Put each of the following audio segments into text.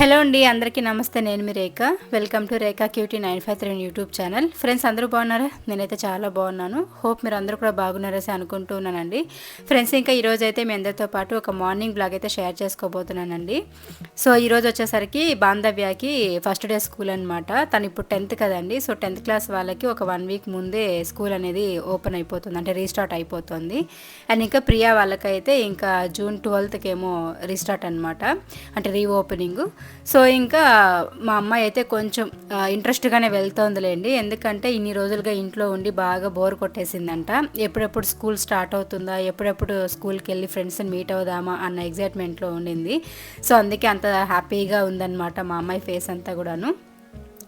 Hello అండి అందరికీ నమస్తే. నేను మీ Rekha. Welcome to Rekha cutie nine five three YouTube channel friends అందరూ బాగున్నారా? నేనైతే చాలా బాగున్నాను. హోప్ మీరు అందరూ కూడా బాగున్నారని అనుకుంటున్నానండి ఫ్రెండ్స్ ఇంకా ఈరోజు అయితే మీ అందరితో పాటు ఒక మార్నింగ్ బ్లాగ్ అయితే షేర్ చేసుకోబోతున్నానండి. సో ఈరోజు వచ్చేసరికి బాంధవ్యాకి ఫస్ట్ డే స్కూల్ అనమాట తను ఇప్పుడు టెన్త్ కదండి. సో టెన్త్ క్లాస్ వాళ్ళకి ఒక వన్ వీక్ ముందే స్కూల్ అనేది ఓపెన్ అయిపోతుంది. అంటే రీస్టార్ట్ అయిపోతుంది. అండ్ ఇంకా ప్రియా వాళ్ళకైతే ఇంకా జూన్ ట్వెల్త్కి ఏమో రీస్టార్ట్ అనమాట అంటే రీఓపెనింగ్ సో ఇంకా మా అమ్మాయి అయితే కొంచెం ఇంట్రెస్ట్గానే వెళ్తోందిలేండి. ఎందుకంటే ఇన్ని రోజులుగా ఇంట్లో ఉండి బాగా బోర్ కొట్టేసిందంట. ఎప్పుడెప్పుడు స్కూల్ స్టార్ట్ అవుతుందా ఎప్పుడెప్పుడు స్కూల్కి వెళ్ళి ఫ్రెండ్స్ని మీట్ అవుదామా అన్న ఎగ్జైట్మెంట్లో ఉండింది. సో అందుకే అంత హ్యాపీగా ఉందన్నమాట మా అమ్మాయి ఫేస్ అంతా కూడాను.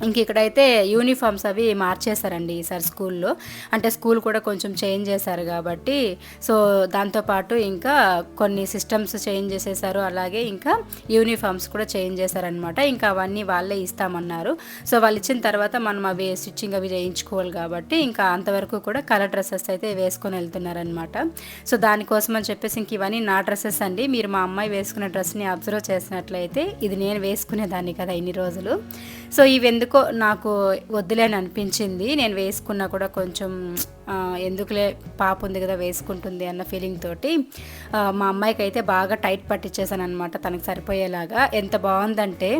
ఇంక ఇక్కడైతే యూనిఫామ్స్ అవి మార్చేశారండి ఈసారి స్కూల్లో. అంటే స్కూల్ కూడా కొంచెం చేంజ్ చేశారు కాబట్టి సో దాంతోపాటు ఇంకా కొన్ని సిస్టమ్స్ చేంజ్ చేసేసారు అలాగే ఇంకా యూనిఫామ్స్ కూడా చేంజ్ చేశారనమాట ఇంకా అవన్నీ వాళ్ళే ఇస్తామన్నారు. సో వాళ్ళు ఇచ్చిన తర్వాత మనం అవి స్టిచ్చింగ్ అవి చేయించుకోవాలి కాబట్టి ఇంకా అంతవరకు కూడా కలర్ డ్రెస్సెస్ అయితే వేసుకొని వెళ్తున్నారనమాట సో దానికోసం అని చెప్పేసి ఇంక ఇవన్నీ నా డ్రెస్సెస్ అండి. మీరు మా అమ్మాయి వేసుకున్న డ్రెస్ని అబ్జర్వ్ చేసినట్లయితే ఇది నేను వేసుకునేదాన్ని కదా ఇన్ని రోజులు. సో ఇవి ఎందుకో నాకు వద్దులేని అనిపించింది. నేను వేసుకున్నా కూడా కొంచెం ఎందుకులే పాప ఉంది కదా వేసుకుంటుంది అన్న ఫీలింగ్ తోటి. మా అమ్మాయికి అయితే బాగా టైట్ పట్టించేసాను అనమాట తనకు సరిపోయేలాగా. ఎంత బాగుందంటే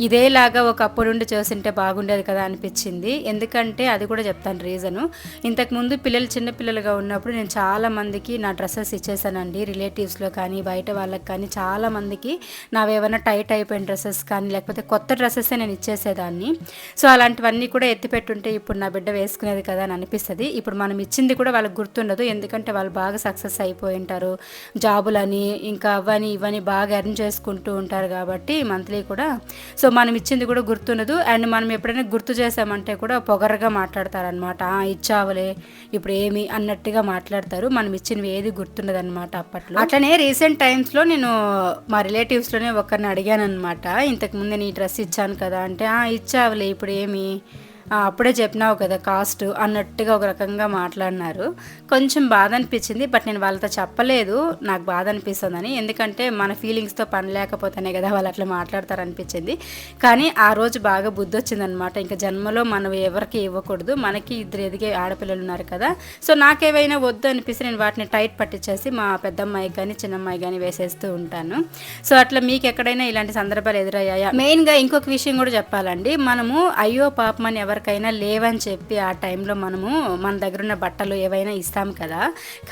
ఇదేలాగా ఒకప్పుడు నుండి చూసింటే బాగుండేది కదా అనిపించింది. ఎందుకంటే అది కూడా చెప్తాను రీజను. ఇంతకుముందు పిల్లలు చిన్న పిల్లలుగా ఉన్నప్పుడు నేను చాలా మందికి నా డ్రెస్సెస్ ఇచ్చేసానండి. రిలేటివ్స్లో కానీ బయట వాళ్ళకి కానీ చాలా మందికి నావేమైనా టైట్ అయిపోయిన డ్రెస్సెస్ కానీ లేకపోతే కొత్త డ్రెస్సెస్ నేను ఇచ్చేసేదాన్ని. సో అలాంటివన్నీ కూడా ఎత్తిపెట్టుంటే ఇప్పుడు నా బిడ్డ వేసుకునేది కదా అని అనిపిస్తుంది. ఇప్పుడు మనం ఇచ్చింది కూడా వాళ్ళకి గుర్తుండదు. ఎందుకంటే వాళ్ళు బాగా సక్సెస్ అయిపోయి ఉంటారు. జాబులని ఇంకా అవని ఇవని బాగా ఎర్న్ చేసుకుంటూ ఉంటారు కాబట్టి మంత్లీ కూడా. సో సో మనం ఇచ్చింది కూడా గుర్తుండదు. అండ్ మనం ఎప్పుడైనా గుర్తు చేసామంటే కూడా పొగరగా మాట్లాడతారనమాట ఇచ్చావులే ఇప్పుడు ఏమి? అన్నట్టుగా మాట్లాడతారు. మనం ఇచ్చినవి ఏది గుర్తుండదు అనమాట అప్పట్లో. అట్లనే రీసెంట్ టైమ్స్లో నేను మా రిలేటివ్స్లోనే ఒకరిని అడిగాను అనమాట ఇంతకుముందు నేను ఈ డ్రెస్ ఇచ్చాను కదా అంటే ఇచ్చావులే ఇప్పుడు ఏమి? అప్పుడే చెప్పినావు కదా కాస్ట్ అన్నట్టుగా ఒక రకంగా మాట్లాడినారు. కొంచెం బాధ అనిపించింది బట్ నేను వాళ్ళతో చెప్పలేదు నాకు బాధ అనిపిస్తుందని ఎందుకంటే మన ఫీలింగ్స్తో పని లేకపోతేనే కదా వాళ్ళు అట్లా మాట్లాడతారు అనిపించింది కానీ ఆ రోజు బాగా బుద్ధి వచ్చిందనమాట ఇంకా జన్మలో మనం ఎవరికి ఇవ్వకూడదు మనకి ఇద్దరు ఎదిగే ఆడపిల్లలు ఉన్నారు కదా. సో నాకేవైనా వద్దు అనిపిస్తే నేను వాటిని టైట్ పట్టించేసి మా పెద్దమ్మాయి కానీ చిన్నమ్మాయి కానీ వేసేస్తూ ఉంటాను. సో అట్లా మీకు ఎక్కడైనా ఇలాంటి సందర్భాలు ఎదురయ్యాయా? మెయిన్గా ఇంకొక విషయం కూడా చెప్పాలండి. మనము అయ్యో పాపమని ఎవరు ఎవరికైనా లేవని చెప్పి ఆ టైంలో మనము మన దగ్గర ఉన్న బట్టలు ఏవైనా ఇస్తాం కదా.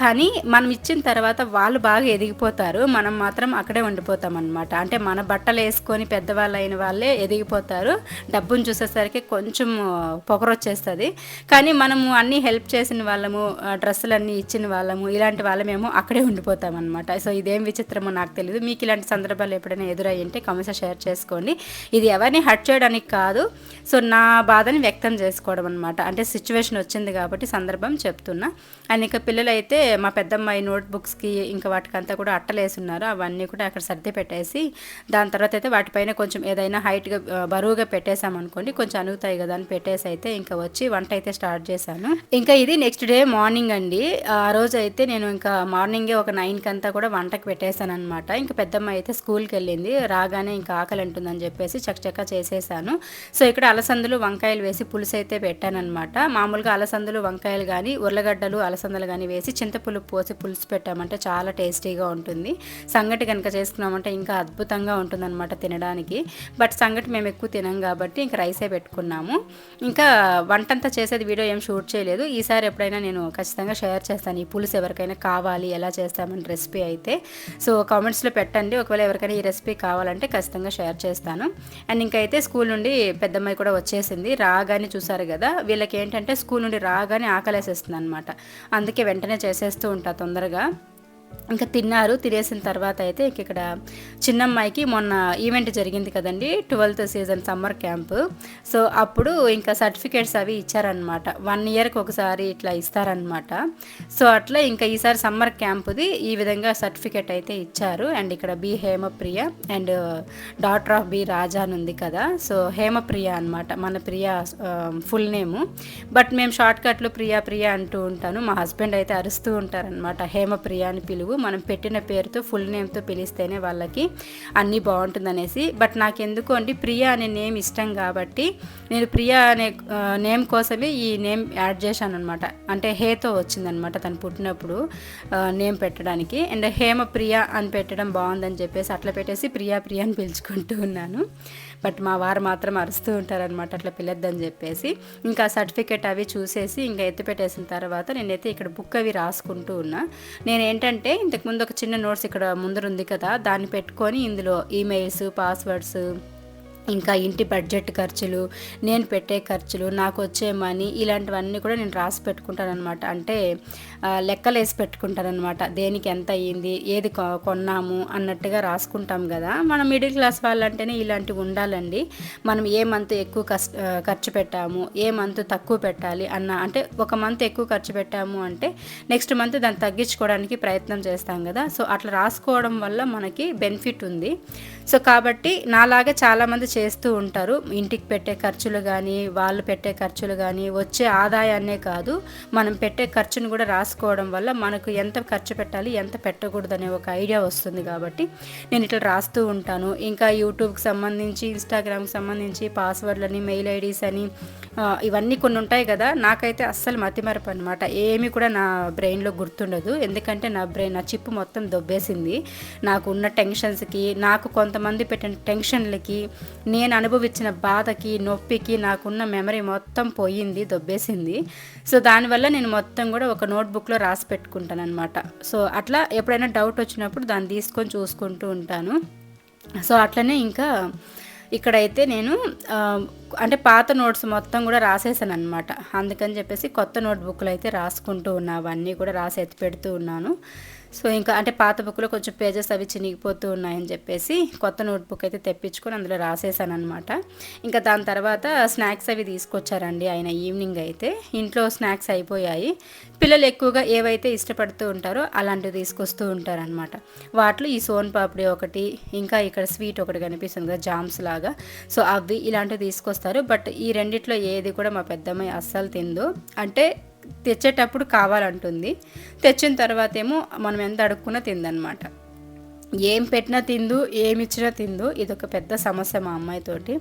కానీ మనం ఇచ్చిన తర్వాత వాళ్ళు బాగా ఎదిగిపోతారు. మనం మాత్రం అక్కడే ఉండిపోతాం అనమాట అంటే మన బట్టలు వేసుకొని పెద్దవాళ్ళు అయిన వాళ్ళే ఎదిగిపోతారు. డబ్బును చూసేసరికి కొంచెం పొగరొచ్చేస్తుంది. కానీ మనము అన్నీ హెల్ప్ చేసిన వాళ్ళము డ్రెస్సులు అన్నీ ఇచ్చిన వాళ్ళము ఇలాంటి వాళ్ళమేమో అక్కడే ఉండిపోతాం అనమాట సో ఇదేం విచిత్రమో నాకు తెలియదు మీకు ఇలాంటి సందర్భాలు ఎప్పుడైనా ఎదురయ్యంటే కమెంట్స్ షేర్ చేసుకోండి. ఇది ఎవరిని హర్ట్ చేయడానికి కాదు. సో నా బాధని వ్యక్తం చేసుకోవడం అనమాట అంటే సిచ్యువేషన్ వచ్చింది కాబట్టి సందర్భం చెప్తున్నా. అండ్ ఇంకా పిల్లలైతే మా పెద్దమ్మాయి నోట్బుక్స్కి ఇంకా వాటికంతా కూడా అట్టలేసి ఉన్నారు అవన్నీ కూడా అక్కడ సర్ది పెట్టేసి దాని తర్వాత అయితే వాటిపైన కొంచెం ఏదైనా హైట్గా బరువుగా పెట్టేసామనుకోండి కొంచెం అనుగుతాయి కదా అని పెట్టేసి అయితే ఇంకా వచ్చి వంట అయితే స్టార్ట్ చేశాను. ఇంకా ఇది నెక్స్ట్ డే మార్నింగ్ అండి. ఆ రోజు అయితే నేను ఇంకా మార్నింగే ఒక నైన్కి అంతా కూడా వంటకు పెట్టేశాను అనమాట ఇంకా పెద్దమ్మాయి అయితే స్కూల్కి వెళ్ళింది. రాగానే ఇంకా ఆకలి ఉంటుందని చెప్పేసి చకచకా చేసేసాను. సో ఇక్కడ అలసందులు వంకాయలు వేసి వేసి పులుసు అయితే పెట్టానమాట మామూలుగా అలసందలు వంకాయలు కానీ ఉర్లగడ్డలు అలసందలు కానీ వేసి చింతపులుపు పోసి పులుసు పెట్టామంటే చాలా టేస్టీగా ఉంటుంది. సంగటి కనుక చేసుకున్నామంటే ఇంకా అద్భుతంగా ఉంటుందన్నమాట తినడానికి. బట్ సంగటి మేము ఎక్కువ తినం కాబట్టి ఇంకా రైసే పెట్టుకున్నాము. ఇంకా వంటంతా చేసేది వీడియో ఏం షూట్ చేయలేదు. ఈసారి ఎప్పుడైనా నేను ఖచ్చితంగా షేర్ చేస్తాను. ఈ పులుసు ఎవరికైనా కావాలి ఎలా చేస్తామని రెసిపీ అయితే. సో కామెంట్స్లో పెట్టండి. ఒకవేళ ఎవరికైనా ఈ రెసిపీ కావాలంటే ఖచ్చితంగా షేర్ చేస్తాను. అండ్ ఇంకైతే స్కూల్ నుండి పెద్దమ్మాయి కూడా వచ్చేసింది. రాగా రాగానే చూసారు కదా వీళ్ళకి ఏంటంటే స్కూల్ నుండి రాగానే ఆకలేసేస్తుంది అనమాట అందుకే వెంటనే చేసేస్తూ ఉంటా తొందరగా. ఇంకా తిన్నారు. తినేసిన తర్వాత అయితే ఇక్కడ చిన్నమ్మాయికి మొన్న ఈవెంట్ జరిగింది కదండి twelfth season summer camp. So అప్పుడు ఇంకా సర్టిఫికేట్స్ అవి ఇచ్చారనమాట వన్ ఇయర్కి ఒకసారి ఇట్లా ఇస్తారనమాట సో అట్లా ఇంకా ఈసారి సమ్మర్ క్యాంప్ది ఈ విధంగా సర్టిఫికేట్ అయితే ఇచ్చారు. అండ్ ఇక్కడ B Hemapriya and daughter of B Raja అని ఉంది కదా. సో హేమప్రియ అనమాట మన ప్రియ ఫుల్ నేము. బట్ మేము షార్ట్కట్లు ప్రియా ప్రియ అంటూ ఉంటాను. మా హస్బెండ్ అయితే అరుస్తూ ఉంటారనమాట హేమప్రియ అని పిలువు. మనం పెట్టిన పేరుతో ఫుల్ నేమ్తో పిలిస్తేనే వాళ్ళకి అన్నీ బాగుంటుందనేసి. బట్ నాకు ఎందుకు అంటే ప్రియా అనే నేమ్ ఇష్టం కాబట్టి నేను ప్రియా అనే నేమ్ కోసమే ఈ నేమ్ యాడ్ చేశాను అనమాట అంటే హేతో వచ్చిందనమాట తను పుట్టినప్పుడు నేమ్ పెట్టడానికి. అండ్ హేమ ప్రియా అని పెట్టడం బాగుందని చెప్పేసి అట్లా పెట్టేసి ప్రియా ప్రియా అని పిలుచుకుంటూ ఉన్నాను. బట్ మా వారు మాత్రం అరుస్తూ ఉంటారనమాట అట్లా పిల్లొద్దని చెప్పేసి. ఇంకా సర్టిఫికేట్ అవి చూసేసి ఇంకా ఎత్తిపెట్టేసిన తర్వాత నేనైతే ఇక్కడ బుక్ అవి రాసుకుంటూ ఉన్నా. నేను ఏంటంటే ఇంతకుముందు ఒక చిన్న నోట్స్ ఇక్కడ ముందరుంది కదా దాన్ని పెట్టుకొని ఇందులో ఈమెయిల్స్ పాస్వర్డ్స్ ఇంకా ఇంటి బడ్జెట్ ఖర్చులు నేను పెట్టే ఖర్చులు నాకు వచ్చే మనీ ఇలాంటివన్నీ కూడా నేను రాసి పెట్టుకుంటానమాట అంటే లెక్కలు వేసి పెట్టుకుంటానమాట దేనికి ఎంత అయ్యింది ఏది కొన్నాము అన్నట్టుగా రాసుకుంటాం కదా. మనం మిడిల్ క్లాస్ వాళ్ళంటేనే ఇలాంటివి ఉండాలండి. మనం ఏ మంత్ ఎక్కువ కష్ట ఖర్చు పెట్టాము ఏ మంత్ తక్కువ పెట్టాలి అన్న అంటే ఒక మంత్ ఎక్కువ ఖర్చు పెట్టాము అంటే నెక్స్ట్ మంత్ దాన్ని తగ్గించుకోవడానికి ప్రయత్నం చేస్తాం కదా. సో అట్లా రాసుకోవడం వల్ల మనకి బెనిఫిట్ ఉంది. సో కాబట్టి నాలాగా చాలామంది చేస్తూ ఉంటారు. ఇంటికి పెట్టే ఖర్చులు కానీ వాళ్ళు పెట్టే ఖర్చులు కానీ వచ్చే ఆదాయాన్నే కాదు. మనం పెట్టే ఖర్చును కూడా రాసుకోవడం వల్ల మనకు ఎంత ఖర్చు పెట్టాలి ఎంత పెట్టకూడదు అనే ఒక ఐడియా వస్తుంది కాబట్టి నేను ఇట్లా రాస్తూ ఉంటాను. ఇంకా యూట్యూబ్కి సంబంధించి ఇన్స్టాగ్రామ్కి సంబంధించి పాస్వర్డ్లని మెయిల్ ఐడీస్ అని ఇవన్నీ కొన్ని ఉంటాయి కదా నాకైతే అస్సలు మతిమరపు అనమాట ఏమీ కూడా నా బ్రెయిన్లో గుర్తుండదు. ఎందుకంటే నా బ్రెయిన్ నా చిప్పు మొత్తం దొబ్బేసింది. నాకు ఉన్న టెన్షన్స్కి నాకు కొంతమంది పెట్టిన టెన్షన్లకి నేను అనుభవించిన బాధకి నొప్పికి నాకున్న మెమరీ మొత్తం పోయింది దొబ్బేసింది. సో దానివల్ల నేను మొత్తం కూడా ఒక నోట్బుక్లో రాసి పెట్టుకుంటాను అనమాట సో అట్లా ఎప్పుడైనా డౌట్ వచ్చినప్పుడు దాన్ని తీసుకొని చూసుకుంటూ ఉంటాను. సో అట్లనే ఇంకా ఇక్కడైతే నేను అంటే పాత నోట్స్ మొత్తం కూడా రాసేసాను అనమాట అందుకని చెప్పేసి కొత్త నోట్బుక్లు అయితే రాసుకుంటూ ఉన్నా అవన్నీ కూడా రాసి ఎత్తి పెడుతూ ఉన్నాను. సో ఇంకా అంటే పాత బుక్లో కొంచెం పేజెస్ అవి చినిగిపోతూ ఉన్నాయని చెప్పేసి కొత్త నోట్బుక్ అయితే తెప్పించుకొని అందులో రాసేసాను అనమాట ఇంకా దాని తర్వాత స్నాక్స్ అవి తీసుకొచ్చారండి ఆయన ఈవినింగ్ అయితే. ఇంట్లో స్నాక్స్ అయిపోయాయి. పిల్లలు ఎక్కువగా ఏవైతే ఇష్టపడుతూ ఉంటారో అలాంటివి తీసుకొస్తూ ఉంటారనమాట వాటిలో ఈ సోన్ పాపిడి ఒకటి ఇంకా ఇక్కడ స్వీట్ ఒకటి కనిపిస్తుంది కదా జామ్స్ లాగా. సో అవి ఇలాంటివి తీసుకొస్తారు. బట్ ఈ రెండిట్లో ఏది కూడా మా పెద్దమ్మాయి అస్సలు తిందో. అంటే తెచ్చేటప్పుడు కావాలంటుంది. తెచ్చిన తర్వాత ఏమో మనం ఎంత అడుక్కున్నా తిందనమాట. ఏం పెట్టినా తిందు ఏమి ఇచ్చినా తిందు. ఇది ఒక పెద్ద సమస్య మా అమ్మాయితోటి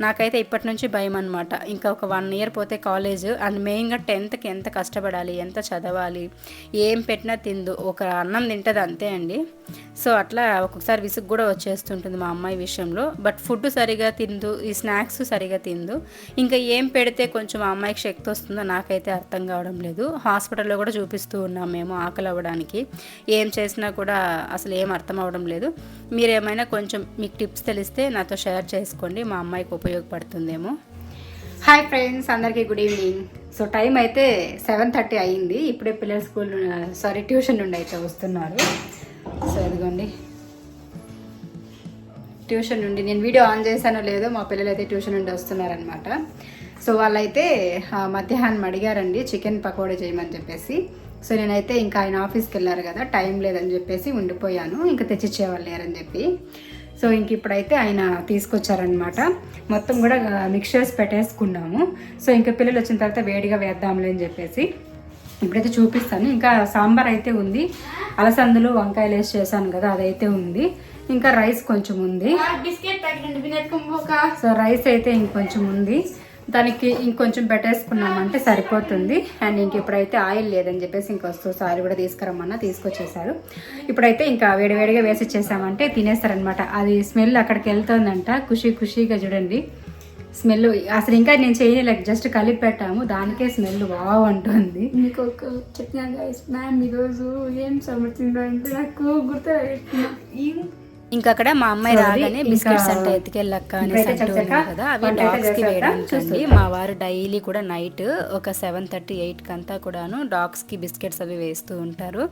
నాకైతే ఇప్పటి నుంచి భయం అనమాట ఇంకా ఒక వన్ ఇయర్ పోతే కాలేజ్. అండ్ మెయిన్గా టెన్త్కి ఎంత కష్టపడాలి ఎంత చదవాలి ఏం పెట్టినా తిందు. ఒక అన్నం తింటుంది అంతే అండి. సో అట్లా ఒక్కొక్కసారి విసుగు కూడా వచ్చేస్తుంటుంది మా అమ్మాయి విషయంలో. బట్ ఫుడ్ సరిగా తిందు ఈ స్నాక్స్ సరిగా తిందు. ఇంకా ఏం పెడితే కొంచెం మా అమ్మాయికి శక్తి వస్తుందో నాకైతే అర్థం కావడం లేదు. హాస్పిటల్లో కూడా చూపిస్తూ ఉన్నాం మేము ఆకలి అవ్వడానికి. ఏం చేసినా కూడా అసలు ఏం అర్థం రావడం లేదు. మీరేమైనా కొంచెం మీకు టిప్స్ తెలిస్తే నాతో షేర్ చేసుకోండి. మా అమ్మాయికి ఉపయోగపడుతుందేమో. హాయ్ ఫ్రెండ్స్ అందరికీ గుడ్ ఈవినింగ్ సో టైం అయితే సెవెన్ థర్టీ అయ్యింది ఇప్పుడే పిల్లలు స్కూల్ సారీ ట్యూషన్ uh, నుండి అయితే వస్తున్నారు. సో ఇదిగోండి. ట్యూషన్ నుండి నేను వీడియో ఆన్ చేశానో లేదో మా పిల్లలు అయితే ట్యూషన్ నుండి వస్తున్నారనమాట సో వాళ్ళైతే uh, మధ్యాహ్నం అడిగారండి చికెన్ పకోడీ చేయమని చెప్పేసి. సో నేనైతే ఇంకా ఆయన ఆఫీస్కి వెళ్ళారు కదా టైం లేదని చెప్పేసి ఉండిపోయాను. ఇంకా తెచ్చిచ్చేవాళ్ళు లేరని చెప్పి. సో ఇంక ఇప్పుడైతే ఆయన తీసుకొచ్చారనమాట మొత్తం కూడా మిక్చర్స్ పెట్టేసుకున్నాము. సో ఇంకా పిల్లలు వచ్చిన తర్వాత వేడిగా వేద్దాంలే అని చెప్పేసి ఇప్పుడైతే చూపిస్తాను. ఇంకా సాంబార్ అయితే ఉంది. అలసందులు వంకాయలు వేసి చేశాను కదా అదైతే ఉంది. ఇంకా రైస్ కొంచెం ఉంది. సో రైస్ అయితే ఇంకొంచెం ఉంది. దానికి ఇంకొంచెం పెట్టేసుకున్నామంటే సరిపోతుంది. అండ్ ఇంక ఇప్పుడైతే ఆయిల్ లేదని చెప్పేసి ఇంక వస్తువు సారీ కూడా తీసుకురమ్మన్నా తీసుకొచ్చేసారు. ఇప్పుడైతే ఇంకా వేడివేడిగా వేసి ఇచ్చేసామంటే తినేస్తారనమాట అది స్మెల్ అక్కడికి వెళ్తుందంట. ఖుషి ఖుషిగా చూడండి. స్మెల్ అసలు ఇంకా నేను చేయలేక జస్ట్ కలిపి పెట్టాము. దానికే స్మెల్ బాగా ఉంటుంది మీకు ఒక చెప్పినా మ్యామ్ ఈరోజు ఏం సమర్చిందంటే నాకు గుర్తు ఇంకా అక్కడ మా అమ్మాయి రాగానే బిస్కెట్స్ అంటే ఎత్తుకెళ్ళక్క అనేసి అంటూ ఉన్నారు కదా అవి డాగ్స్కి వేయడానికి మా వారు డైలీ కూడా నైట్ ఒక సెవెన్ థర్టీ ఎయిట్ కంతా కూడాను డాగ్స్కి బిస్కెట్స్ అవి వేస్తూ ఉంటారు.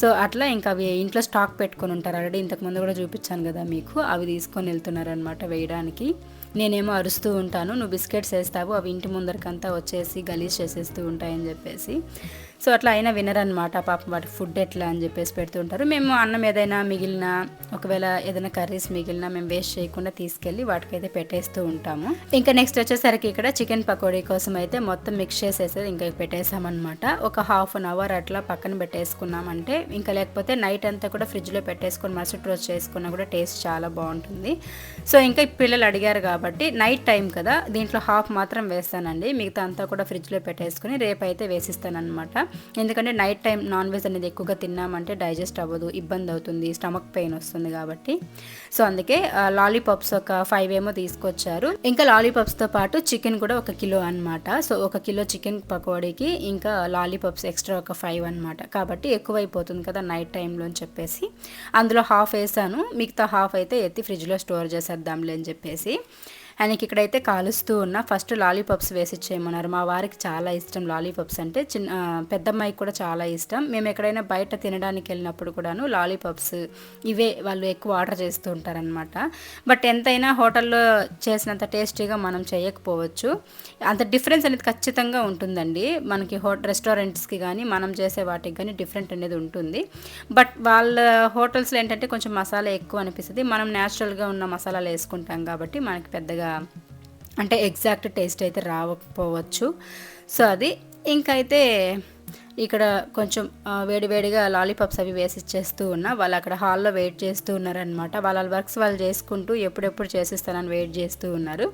సో అట్లా ఇంకా అవి ఇంట్లో స్టాక్ పెట్టుకొని ఉంటారు. ఆల్రెడీ ఇంతకు ముందు కూడా చూపించాను కదా మీకు అవి తీసుకొని వెళ్తున్నారు అనమాట వేయడానికి. నేనేమో అరుస్తూ ఉంటాను నువ్వు బిస్కెట్స్ వేస్తావు అవి ఇంటి ముందరకంతా వచ్చేసి గలీజ్ చేసేస్తూ ఉంటాయని చెప్పేసి. సో అట్లా అయినా వినరనమాట పాపం వాటి ఫుడ్ ఎట్లా అని చెప్పేసి పెడుతుంటారు. మేము అన్నం ఏదైనా మిగిలిన ఒకవేళ ఏదైనా కర్రీస్ మిగిలిన మేము వేస్ట్ చేయకుండా తీసుకెళ్ళి వాటికైతే పెట్టేస్తూ ఉంటాము. ఇంకా నెక్స్ట్ వచ్చేసరికి ఇక్కడ చికెన్ పకోడీ కోసం అయితే మొత్తం మిక్స్ చేసేసి ఇంకా పెట్టేసామన్నమాట. ఒక హాఫ్ అన్ అవర్ అట్లా పక్కన పెట్టేసుకున్నామంటే ఇంకా లేకపోతే నైట్ అంతా కూడా ఫ్రిడ్జ్లో పెట్టేసుకొని మరుసటి రోజు చేసుకున్నా కూడా టేస్ట్ చాలా బాగుంటుంది. సో ఇంకా పిల్లలు అడిగారు కాబట్టి నైట్ టైం కదా దీంట్లో హాఫ్ మాత్రం వేస్తానండి. మిగతా అంతా కూడా ఫ్రిడ్జ్లో పెట్టేసుకుని రేపు అయితే వేసిస్తానమాట ఎందుకంటే నైట్ టైం నాన్ వెజ్ అనేది ఎక్కువగా తిన్నామంటే డైజెస్ట్ అవ్వదు ఇబ్బంది అవుతుంది స్టమక్ పెయిన్ వస్తుంది కాబట్టి. సో అందుకే లాలీపాప్స్ ఒక ఫైవ్ ఏమో తీసుకొచ్చారు. ఇంకా లాలీపాప్స్తో పాటు చికెన్ కూడా ఒక కిలో అనమాట సో ఒక కిలో చికెన్ పకోడీకి ఇంకా లాలీపాప్స్ ఎక్స్ట్రా ఒక ఫైవ్ అన్నమాట. కాబట్టి ఎక్కువైపోతుంది కదా నైట్ టైంలో అని చెప్పేసి. అందులో హాఫ్ వేసాను. మిగతా హాఫ్ అయితే ఎత్తి ఫ్రిడ్జ్లో స్టోర్ చేసేద్దాంలే అని చెప్పేసి. ఆయనకి ఇక్కడైతే కాలుస్తూ ఉన్న ఫస్ట్ లాలీపాప్స్ వేసి ఇచ్చేయమన్నారు. మా వారికి చాలా ఇష్టం లాలీపాప్స్ అంటే. చిన్న పెద్దమ్మాయికి కూడా చాలా ఇష్టం. మేము ఎక్కడైనా బయట తినడానికి వెళ్ళినప్పుడు కూడాను లాలీపాప్స్ ఇవే వాళ్ళు ఎక్కువ ఆర్డర్ చేస్తూ ఉంటారనమాట బట్ ఎంతైనా హోటల్లో చేసినంత టేస్టీగా మనం చేయకపోవచ్చు. అంత డిఫరెన్స్ అనేది ఖచ్చితంగా ఉంటుందండి. మనకి హో రెస్టారెంట్స్కి కానీ మనం చేసే వాటికి కానీ డిఫరెంట్ అనేది ఉంటుంది. బట్ వాళ్ళ హోటల్స్లో ఏంటంటే కొంచెం మసాలా ఎక్కువ అనిపిస్తుంది. మనం న్యాచురల్గా ఉన్న మసాలాలు వేసుకుంటాం కాబట్టి మనకి పెద్దగా అంటే ఎగ్జాక్ట్ టేస్ట్ అయితే రాకపోవచ్చు. సో అది ఇంకైతే ఇక్కడ కొంచెం వేడివేడిగా లాలీపాప్స్ అవి వేసి ఇచ్చేస్తూ ఉన్నా. వాళ్ళు అక్కడ హాల్లో వెయిట్ చేస్తూ ఉన్నారనమాట వాళ్ళ వర్క్స్ వాళ్ళు చేసుకుంటూ ఎప్పుడెప్పుడు చేసిస్తానని వెయిట్ చేస్తూ ఉన్నారు.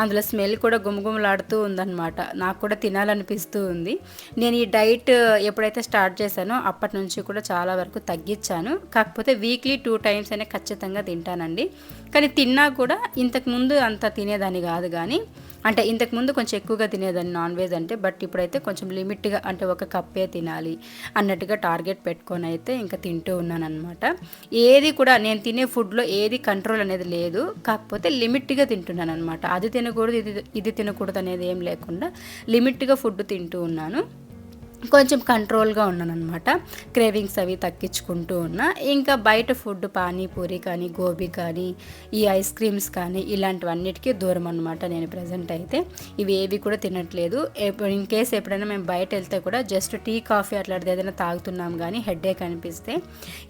అందులో స్మెల్ కూడా గుమగుమలాడుతూ ఉందన్నమాట. నాకు కూడా తినాలనిపిస్తూ ఉంది. నేను ఈ డైట్ ఎప్పుడైతే స్టార్ట్ చేశానో అప్పటి నుంచి కూడా చాలా వరకు తగ్గించాను. కాకపోతే వీక్లీ టూ టైమ్స్ అయినా ఖచ్చితంగా తింటానండి. కానీ తిన్నా కూడా ఇంతకు ముందు అంత తినేదాన్ని కాదు కానీ అంటే ఇంతకు ముందు కొంచెం ఎక్కువగా తినేదాన్ని నాన్ వెజ్ అంటే బట్ ఇప్పుడైతే కొంచెం లిమిట్గా అంటే ఒక కప్పే తినాలి అన్నట్టుగా టార్గెట్ పెట్టుకొని అయితే ఇంకా తింటూ ఉన్నాను అనమాట ఏది కూడా నేను తినే ఫుడ్లో ఏది కంట్రోల్ అనేది లేదు కాకపోతే లిమిట్గా తింటున్నాను అనమాట అది తినకూడదు ఇది ఇది తినకూడదు అనేది ఏం లేకుండా లిమిట్గా ఫుడ్ తింటూ ఉన్నాను. కొంచెం కంట్రోల్గా ఉన్నాను అనమాట క్రేవింగ్స్ అవి తగ్గించుకుంటూ ఉన్నా. ఇంకా బయట ఫుడ్ పానీపూరి కానీ గోబీ కానీ ఈ ఐస్ క్రీమ్స్ కానీ ఇలాంటివన్నిటికీ దూరం అనమాట నేను ప్రజెంట్ అయితే. ఇవి ఏవి కూడా తినట్లేదు. ఇన్ కేస్ ఎప్పుడైనా మేము బయట వెళ్తే కూడా జస్ట్ టీ కాఫీ అట్లాంటిది ఏదైనా తాగుతున్నాం కానీ హెడేక్ అనిపిస్తే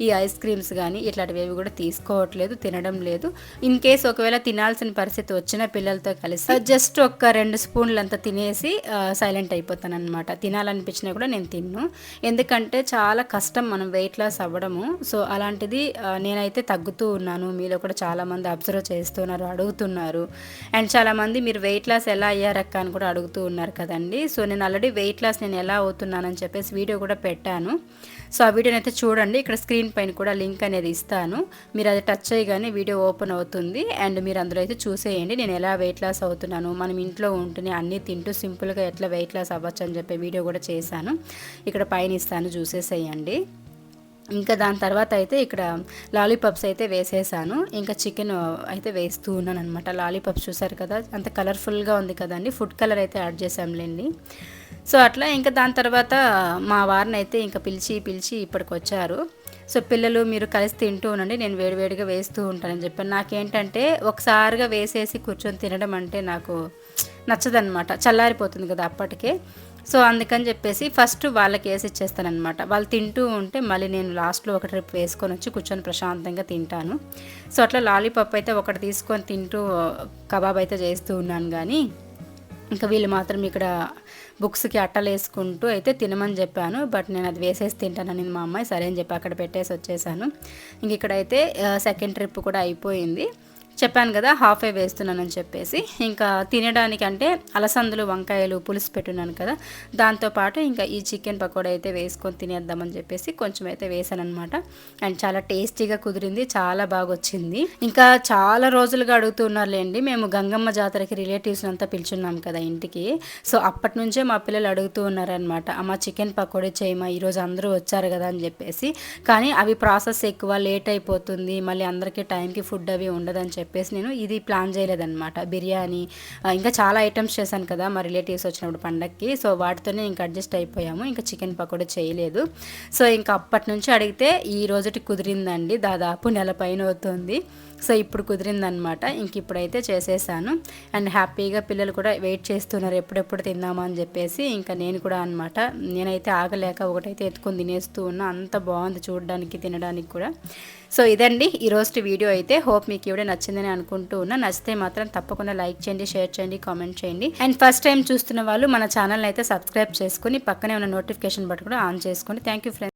ఈ ఐస్ క్రీమ్స్ కానీ ఇట్లాంటివి ఏవి కూడా తీసుకోవట్లేదు తినడం లేదు. ఇన్ కేస్ ఒకవేళ తినాల్సిన పరిస్థితి వచ్చిన పిల్లలతో కలిసి జస్ట్ ఒక రెండు స్పూన్లు అంతా తినేసి సైలెంట్ అయిపోతాను అనమాట తినాలనిపించినా కూడా నేను తిన్ను. ఎందుకంటే చాలా కష్టం మనం వెయిట్ లాస్ అవ్వడము. సో అలాంటిది నేనైతే తగ్గుతూ ఉన్నాను. మీలో కూడా చాలామంది అబ్జర్వ్ చేస్తున్నారు అడుగుతున్నారు. అండ్ చాలామంది మీరు వెయిట్ లాస్ ఎలా అయ్యారక్క అని కూడా అడుగుతూ ఉన్నారు కదండి. సో నేను ఆల్రెడీ వెయిట్ లాస్ నేను ఎలా అవుతున్నానని చెప్పేసి వీడియో కూడా పెట్టాను. సో ఆ వీడియోని అయితే చూడండి. ఇక్కడ స్క్రీన్ పైన కూడా లింక్ అనేది ఇస్తాను. మీరు అది టచ్ చేయగానే వీడియో ఓపెన్ అవుతుంది. అండ్ మీరు అందులో అయితే చూసేయండి. నేను ఎలా వెయిట్ లాస్ అవుతున్నాను మనం ఇంట్లో ఉంటూనే అన్నీ తింటూ సింపుల్గా ఎట్లా వెయిట్ లాస్ అవ్వచ్చు అని చెప్పి వీడియో కూడా చేశాను. ఇక్కడ పైన ఇస్తాను చూసేసేయండి. ఇంకా దాని తర్వాత అయితే ఇక్కడ లాలీపాప్స్ అయితే వేసేసాను. ఇంకా చికెన్ అయితే వేస్తూ ఉన్నాను అనమాట లాలీపాప్స్ చూసారు కదా? అంత కలర్ఫుల్గా ఉంది కదండి. ఫుడ్ కలర్ అయితే యాడ్ చేసాంలేండి సో అట్లా ఇంకా దాని తర్వాత మా వారిని అయితే ఇంకా పిలిచి పిలిచి ఇప్పటికి వచ్చారు సో పిల్లలు మీరు కలిసి తింటూ ఉండండి నేను వేడివేడిగా వేస్తూ ఉంటానని చెప్పాను నాకేంటంటే ఒకసారిగా వేసేసి కూర్చొని తినడం అంటే నాకు నచ్చదనమాట చల్లారిపోతుంది కదా అప్పటికే. సో అందుకని చెప్పేసి ఫస్ట్ వాళ్ళకి వేసి ఇచ్చేస్తానమాట వాళ్ళు తింటూ ఉంటే మళ్ళీ నేను లాస్ట్లో ఒక ట్రిప్ వేసుకొని వచ్చి కూర్చొని ప్రశాంతంగా తింటాను. సో అట్లా లాలీపాప్ అయితే ఒకటి తీసుకొని తింటూ కబాబ్ అయితే చేస్తూ ఉన్నాను కానీ ఇంకా వీళ్ళు మాత్రం ఇక్కడ బుక్స్కి అట్టలు వేసుకుంటూ అయితే తినమని చెప్పాను. బట్ నేను అది వేసేసి తింటానని మా అమ్మాయి సరే అని చెప్పి అక్కడ పెట్టేసి వచ్చేసాను. ఇంక ఇక్కడైతే సెకండ్ ట్రిప్ కూడా అయిపోయింది. చెప్పాను కదా హాఫ్ ఏ వేస్తున్నానని చెప్పేసి. ఇంకా తినడానికి అంటే అలసందులు వంకాయలు పులుసు పెట్టున్నాను కదా దాంతోపాటు ఇంకా ఈ చికెన్ పకోడా అయితే వేసుకొని తినేద్దామని చెప్పేసి కొంచెం అయితే వేసాను అనమాట అండ్ చాలా టేస్టీగా కుదిరింది చాలా బాగా వచ్చింది ఇంకా చాలా రోజులుగా అడుగుతున్నారులేండి మేము గంగమ్మ జాతరకి రిలేటివ్స్ అంతా పిలుచున్నాం కదా ఇంటికి. సో అప్పటి నుంచే మా పిల్లలు అడుగుతూ ఉన్నారనమాట అమ్మ చికెన్ పకోడీ చేయమా ఈరోజు అందరూ వచ్చారు కదా అని చెప్పేసి. కానీ అవి ప్రాసెస్ ఎక్కువ లేట్ అయిపోతుంది మళ్ళీ అందరికీ టైంకి ఫుడ్ అవి ఉండదని చెప్పేసి నేను ఇది ప్లాన్ చేయలేదన్నమాట. బిర్యానీ ఇంకా చాలా ఐటమ్స్ చేశాను కదా మా రిలేటివ్స్ వచ్చినప్పుడు పండక్కి. సో వాటితోనే ఇంకా అడ్జస్ట్ అయిపోయాము. ఇంకా చికెన్ పకోడీ చేయలేదు. సో ఇంకా అప్పటి నుంచి అడిగితే ఈ రోజుటి కుదిరిందండి. దాదాపు నెల పైన అవుతుంది. సో ఇప్పుడు కుదిరిందనమాట ఇంక ఇప్పుడైతే చేసేసాను. అండ్ హ్యాపీగా పిల్లలు కూడా వెయిట్ చేస్తున్నారు. ఎప్పుడెప్పుడు తిందామా అని చెప్పేసి ఇంకా నేను కూడా అనమాట నేనైతే ఆగలేక ఒకటైతే ఎత్తుకొని తినేస్తూ ఉన్నా. అంత బాగుంది చూడడానికి తినడానికి కూడా. సో ఇదండి ఈరోజు వీడియో అయితే. హోప్ మీకు ఇవిడే నచ్చిందని అనుకుంటూ ఉన్నా. నచ్చితే మాత్రం తప్పకుండా లైక్ చేయండి షేర్ చేయండి కామెంట్ చేయండి. అండ్ ఫస్ట్ టైం చూస్తున్న వాళ్ళు మన ఛానల్ అయితే సబ్స్క్రైబ్ చేసుకుని పక్కనే ఉన్న నోటిఫికేషన్ బట్టి కూడా ఆన్ చేసుకోండి థ్యాంక్ యూ ఫ్రెండ్స్.